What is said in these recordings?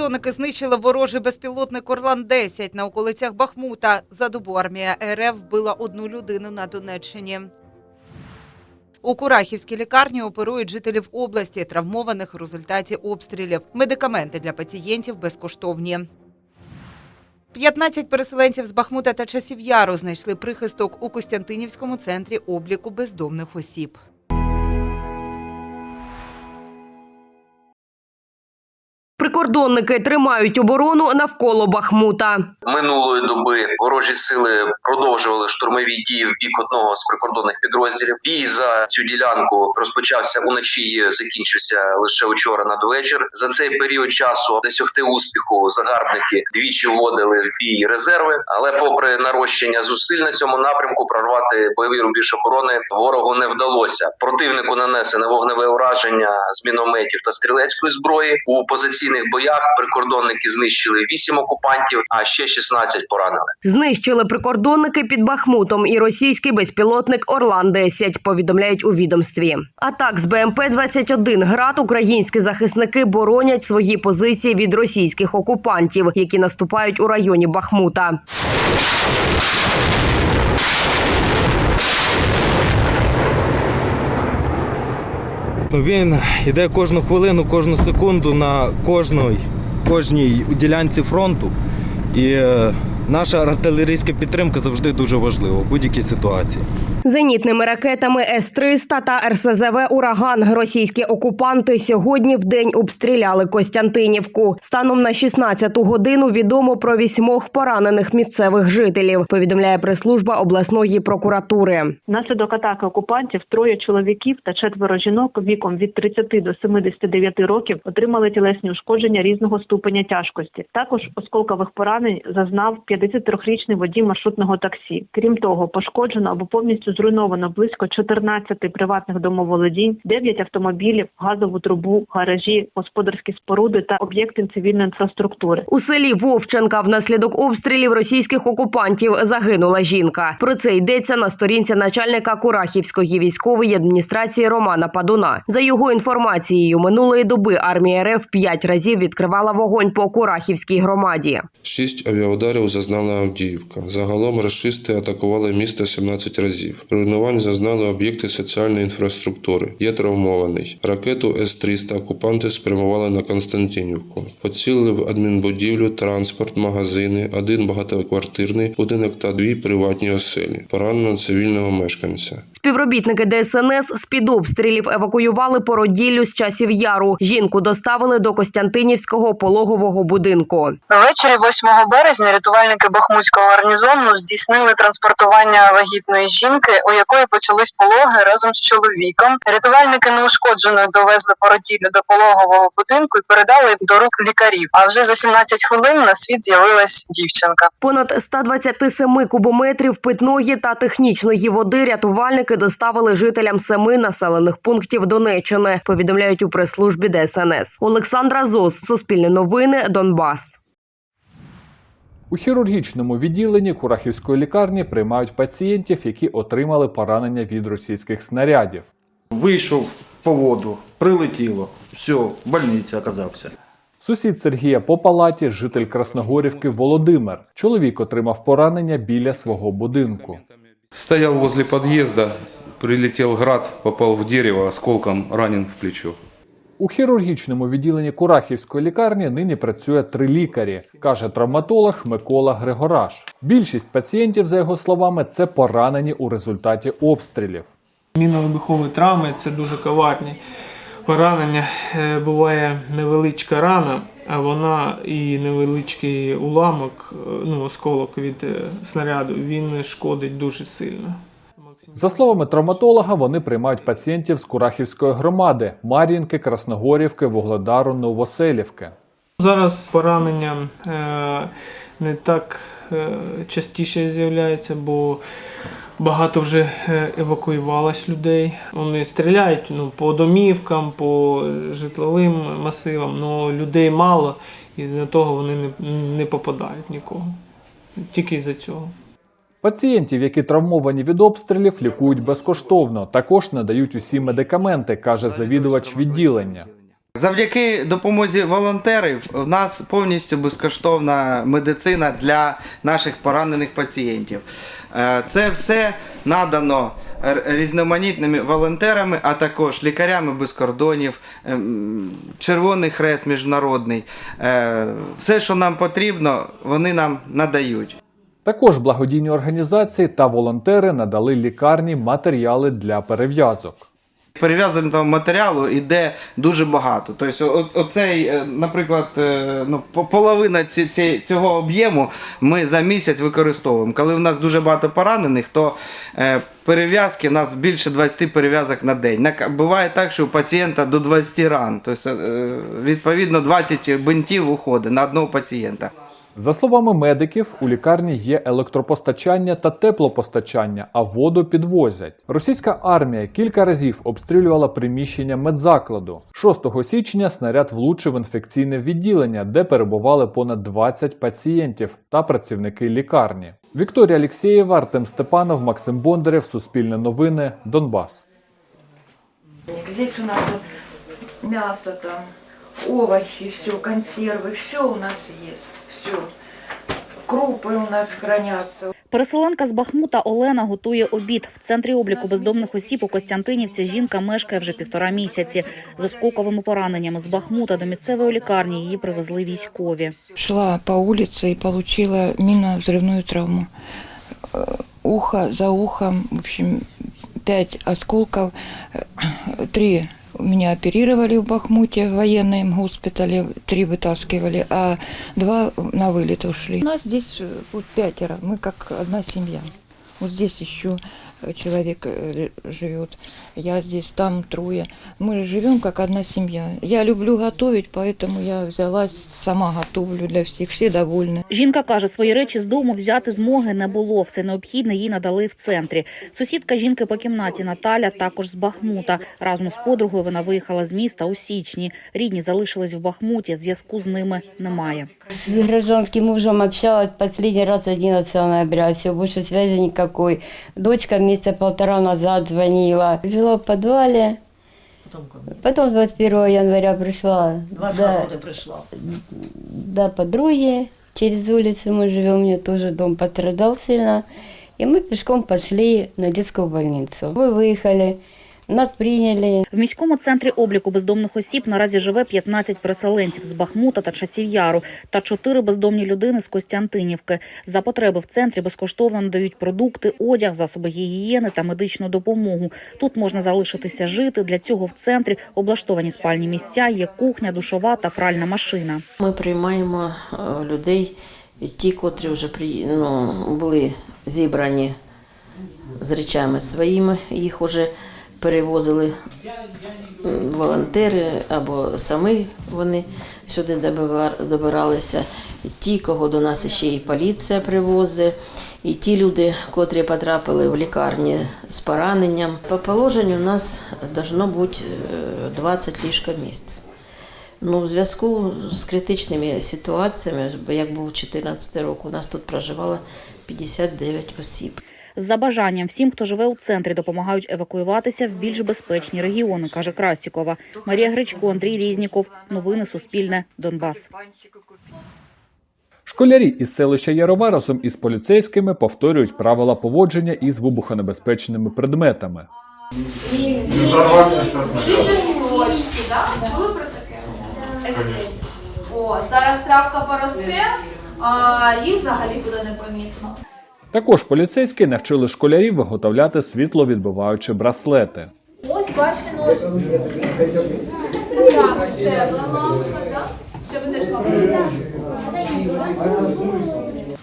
Прикордонники знищили ворожий безпілотник Орлан-10 на околицях Бахмута. За добу армія РФ вбила одну людину на Донеччині. У Курахівській лікарні оперують жителів області, травмованих у результаті обстрілів. Медикаменти для пацієнтів безкоштовні. 15 переселенців з Бахмута та Часів Яру знайшли прихисток у Костянтинівському центрі обліку бездомних осіб. Прикордонники тримають оборону навколо Бахмута. Минулої доби ворожі сили продовжували штурмові дії в бік одного з прикордонних підрозділів. Бій за цю ділянку розпочався уночі, закінчився лише вчора надвечір. За цей період часу досягти успіху загарбники двічі вводили в бій резерви, але попри нарощення зусиль на цьому напрямку, прорвати бойовий рубіж оборони ворогу не вдалося. Противнику нанесене вогневе ураження з мінометів та стрілецької зброї. У позиційних боях прикордонники знищили 8 окупантів, а ще 16 поранили. Знищили прикордонники під Бахмутом і російський безпілотник Орлан-10, повідомляють у відомстві. А так, з БМП-21 град українські захисники боронять свої позиції від російських окупантів, які наступають у районі Бахмута. Він йде кожну хвилину, кожну секунду на кожній, кожній ділянці фронту. І е, наша артилерійська підтримка завжди дуже важлива у будь-якій ситуації. Зенітними ракетами С-300 та РСЗВ «Ураган» російські окупанти сьогодні в день обстріляли Костянтинівку. Станом на 16-ту годину відомо про вісьмох поранених місцевих жителів, повідомляє прес-служба обласної прокуратури. Внаслідок атаки окупантів троє чоловіків та четверо жінок віком від 30 до 79 років отримали тілесні ушкодження різного ступеня тяжкості. Також осколкових поранень зазнав 53-річний водій маршрутного таксі. Крім того, пошкоджено або повністю зруйновано близько 14 приватних домоволодінь, 9 автомобілів, газову трубу, гаражі, господарські споруди та об'єкти цивільної інфраструктури. У селі Вовченка внаслідок обстрілів російських окупантів загинула жінка. Про це йдеться на сторінці начальника Курахівської військової адміністрації Романа Падуна. За його інформацією, минулої доби армія РФ п'ять разів відкривала вогонь по Курахівській громаді. Шість авіаударів зазнала Авдіївка. Загалом рашисти атакували місто 17 разів. Руйнувань зазнали об'єкти соціальної інфраструктури. Є травмований. Ракету С-300 окупанти спрямували на Константинівку. Поцілили в адмінбудівлю, транспорт, магазини, один багатоквартирний будинок та дві приватні оселі. Поранено цивільного мешканця. Співробітники ДСНС з під обстрілів евакуювали породіллю з часів яру. Жінку доставили до Костянтинівського пологового будинку. Ввечері 8 березня рятувальники Бахмутського гарнізону здійснили транспортування вагітної жінки, у якої почались пологи разом з чоловіком. Рятувальники неушкодженою довезли породіллю до пологового будинку і передали до рук лікарів. А вже за 17 хвилин на світ з'явилась дівчинка. Понад 127 кубометрів питної та технічної води рятувальники доставили жителям семи населених пунктів Донеччини. Повідомляють у прес-службі ДСНС. Олександра Зос, Суспільне новини, Донбас. У хірургічному відділенні Курахівської лікарні приймають пацієнтів, які отримали поранення від російських снарядів. Вийшов по воду, прилетіло. Все, в больниці оказався. Сусід Сергія по палаті, житель Красногорівки Володимир. Чоловік отримав поранення біля свого будинку. Стоял возле подъезда, прилетел град, попал в дерево, осколком ранен в плечо. У хірургічному відділенні Курахівської лікарні нині працює три лікарі, каже травматолог Микола Григораш. Більшість пацієнтів, за його словами, це поранені у результаті обстрілів. Мінно-вибухові травми це дуже коварні поранення. Е, Буває невеличка рана, а вона і невеличкий уламок, е, ну, осколок від е, снаряду, він шкодить дуже сильно. За словами травматолога, вони приймають пацієнтів з Курахівської громади, Мар'їнки, Красногорівки, Вугледару, Новоселівки. Зараз поранення не так частіше з'являється, бо багато вже е, евакуювалось людей. Вони стріляють ну, по домівкам, по житловим масивам, але людей мало, і з того вони не, не попадають нікого. Тільки з-за цього. Пацієнтів, які травмовані від обстрілів, лікують безкоштовно. Також надають усі медикаменти, каже завідувач відділення. Завдяки допомозі волонтерів у нас повністю безкоштовна медицина для наших поранених пацієнтів. Е, Це все надано різноманітними волонтерами, а також лікарями без кордонів, ем, Червоний Хрест міжнародний. Е, Все, що нам потрібно, вони нам надають. Також благодійні організації та волонтери надали лікарні матеріали для перев'язок. Перев'язаного матеріалу йде дуже багато. Тобто, оцей, е, наприклад, е, ну, половина цього об'єму ми за місяць використовуємо. Коли в нас дуже багато поранених, то е, перев'язки у нас більше 20 перев'язок на день. Буває так, що у пацієнта до 20 ран. Тобто, відповідно, 20 бинтів уходить на одного пацієнта. За словами медиків, у лікарні є електропостачання та теплопостачання, а воду підвозять. Російська армія кілька разів обстрілювала приміщення медзакладу. 6 січня снаряд влучив інфекційне відділення, де перебували понад 20 пацієнтів та працівники лікарні. Вікторія Алєксєєва, Артем Степанов, Максим Бондарєв, Суспільне новини, Донбас. Здесь у нас мясо там, овощи, все, консервы, все у нас есть, все. Крупы у нас хранятся. Переселенка з Бахмута Олена готує обід. В центрі обліку бездомних осіб у Костянтинівці жінка мешкає вже півтора місяці. З осколковими пораненнями з Бахмута до місцевої лікарні її привезли військові. Шла по улице и получила минно-взрывную травму. Э, Ухо за ухом, в общем, пять осколков. Э, Три меня оперировали в Бахмуте, в военном госпитале, три вытаскивали, а два на вылет ушли. У нас здесь э, вот пятеро, мы как одна семья. Вот здесь еще э, человек э, живет, я здесь, там трое. Мы живем как одна семья. Я люблю готовить, поэтому я взялась, сама готовлю для всех, все довольны. Жінка каже, свої речі з дому взяти змоги не було. Все необхідне їй надали в центрі. Сусідка жінки по кімнаті Наталя також з Бахмута. Разом з подругою вона виїхала з міста у січні. Рідні залишились в Бахмуті. Зв'язку з ними немає. С гражданским мужем общалась последний раз 11 ноября, все, больше связи никакой. Дочка месяца полтора назад звонила. Жила в подвале. Потом 21 января пришла. 20 да, пришла. до подруги. Через улицу мы живем, у меня тоже дом пострадал сильно. И мы пешком пошли на детскую больницу. Мы выехали, нас приняли. В міському центрі обліку бездомних осіб наразі живе 15 переселенців з Бахмута та Часів Яру та 4 бездомні людини з Костянтинівки. За потреби в центрі безкоштовно надають продукти, одяг, засоби гігієни та медичну допомогу. Тут можна залишитися жити. Для цього в центрі облаштовані спальні місця, є кухня, душова та пральна машина. Ми приймаємо е, людей, ті, котрі вже при, ну, були зібрані з речами своїми, їх вже перевозили волонтери або самі вони сюди добиралися. Ті, кого до нас ще і поліція привозить, і ті люди, котрі потрапили в лікарні з пораненням. По положенню у нас должно бути е, 20 ліжка місць. Ну, в зв'язку з критичними ситуаціями, як був 14 рік, у нас тут проживало 59 осіб. За бажанням всім, хто живе у центрі, допомагають евакуюватися в більш безпечні регіони, каже Красікова. Марія Гречко, Андрій Різніков. Новини Суспільне. Донбас. Школярі із селища Ярова разом із поліцейськими повторюють правила поводження із вибухонебезпечними предметами. Чули про таке? О, зараз травка поросте, а їх взагалі буде непомітно. Також поліцейські навчили школярів виготовляти світловідбиваючі браслети. Ось ваші ножі. Так, лампа, да? Лампа.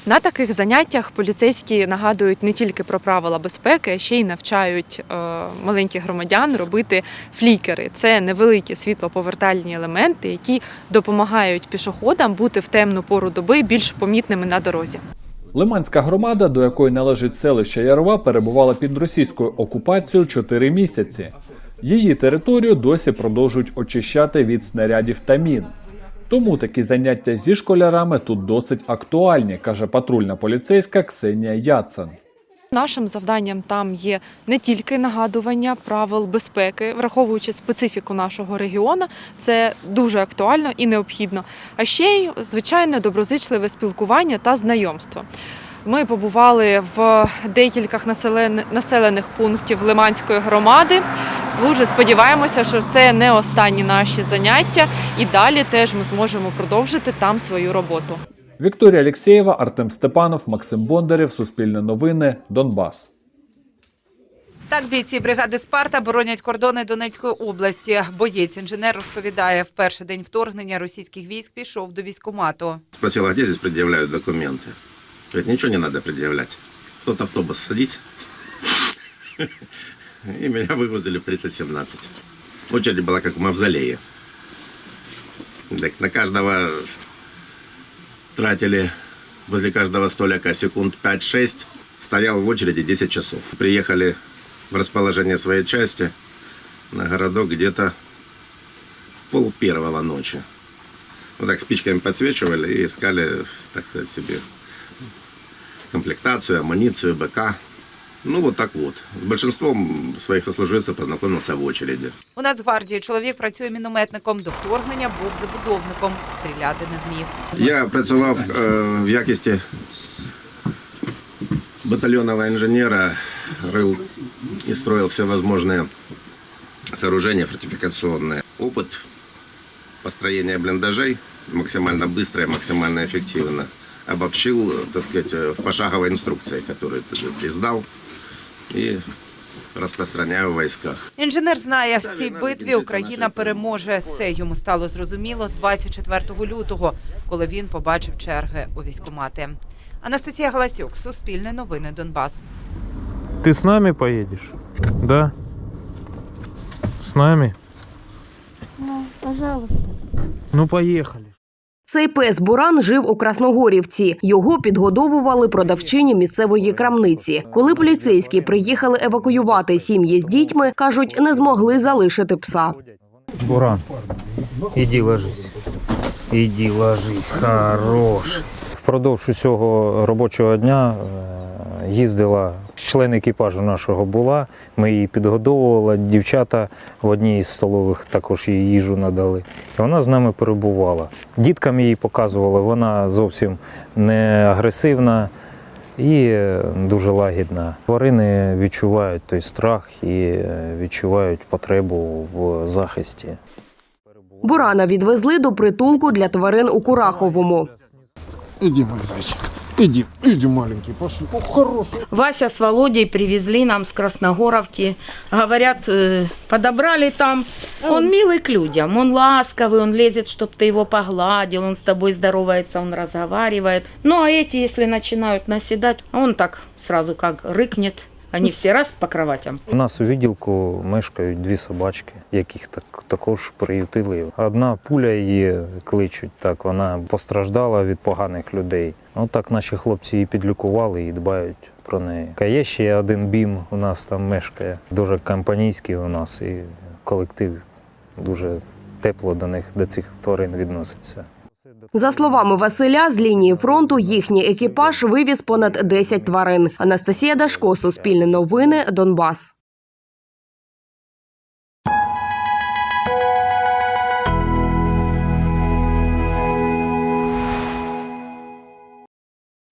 На таких заняттях поліцейські нагадують не тільки про правила безпеки, а ще й навчають е, маленьких громадян робити флікери. Це невеликі світлоповертальні елементи, які допомагають пішоходам бути в темну пору доби більш помітними на дорозі. Лиманська громада, до якої належить селище Ярова, перебувала під російською окупацією 4 місяці. Її територію досі продовжують очищати від снарядів та мін. Тому такі заняття зі школярами тут досить актуальні, каже патрульна поліцейська Ксенія Яцен. Нашим завданням там є не тільки нагадування правил безпеки, враховуючи специфіку нашого регіону, це дуже актуально і необхідно. А ще й звичайно доброзичливе спілкування та знайомство. Ми побували в декількох населених пунктів Лиманської громади. Дуже сподіваємося, що це не останні наші заняття, і далі теж ми зможемо продовжити там свою роботу. Вікторія Алєксєєва, Артем Степанов, Максим Бондарєв, Суспільне новини, Донбас. Так бійці бригади Спарта боронять кордони Донецької області. Боєць-інженер розповідає, в перший день вторгнення російських військ пішов до військкомату. Спросила, где здесь предъявляют документы. Говорит, ничего не надо предъявлять. В тот автобус садись. И меня выгрузили в 3017. Очередь была как в мавзолее. Так на каждого тратили возле каждого столика секунд 5-6. Стоял в очереди 10 часов. Приехали в расположение своей части на городок где-то в пол первого ночи. Вот так спичками подсвечивали и искали, так сказать, себе комплектацию, амуницию, БК. Ну, вот так вот. С большинством своих сослуживцев познакомился в очереди. У Нацгвардії чоловік працює мінометником. До вторгнення був забудовником. Стріляти не вмів. Я працював е, в якості батальйонного інженера, рыл и строил всевозможные сооружения фортификационные. Опыт построения блиндажей максимально быстро и максимально эффективно обобщил, так сказать, в пошаговой инструкции, которую ты издал и распространяю в войсках. Інженер знає, в цій битві Україна переможе. Це йому стало зрозуміло 24 лютого, коли він побачив черги у військкомати. Анастасія Галасюк, Суспільне новини Донбас. Ты с нами поедешь? Да? С нами? Ну, пожалуйста. Ну, поехали. Цей пес Буран жив у Красногорівці. Його підгодовували продавчині місцевої крамниці. Коли поліцейські приїхали евакуювати сім'ї з дітьми, кажуть, не змогли залишити пса. Буран, иди ложись. Іди ложись, хорош. Впродовж усього робочого дня е, їздила член екіпажу нашого була. Ми її підгодовували. Дівчата в одній із столових також їй їжу надали. І вона з нами перебувала. Діткам її показували, вона зовсім не агресивна і е, дуже лагідна. Тварини відчувають той страх і е, відчувають потребу в захисті. Бурана відвезли до притулку для тварин у Кураховому. Иди, мой зайчик. Иди, иди, маленький, пошли. О, хороший. Вася с Володей привезли нам с Красногоровки. Говорят, э, подобрали там. Он милый к людям, он ласковый, он лезет, чтобы ты его погладил, он с тобой здоровается, он разговаривает. Ну а эти, если начинают наседать, он так сразу как рыкнет. Они все раз по кроватям. У нас у відділку мешкають дві собачки, яких так також приютили. Одна пуля її кличуть, так вона постраждала від поганих людей. Ну так наші хлопці її підлікували і дбають про неї. А Є ще один бім у нас там мешкає, дуже компанійський у нас, і колектив дуже тепло до них, до цих тварин відноситься. За словами Василя, з лінії фронту їхній екіпаж вивіз понад 10 тварин. Анастасія Дашко, Суспільне новини, Донбас.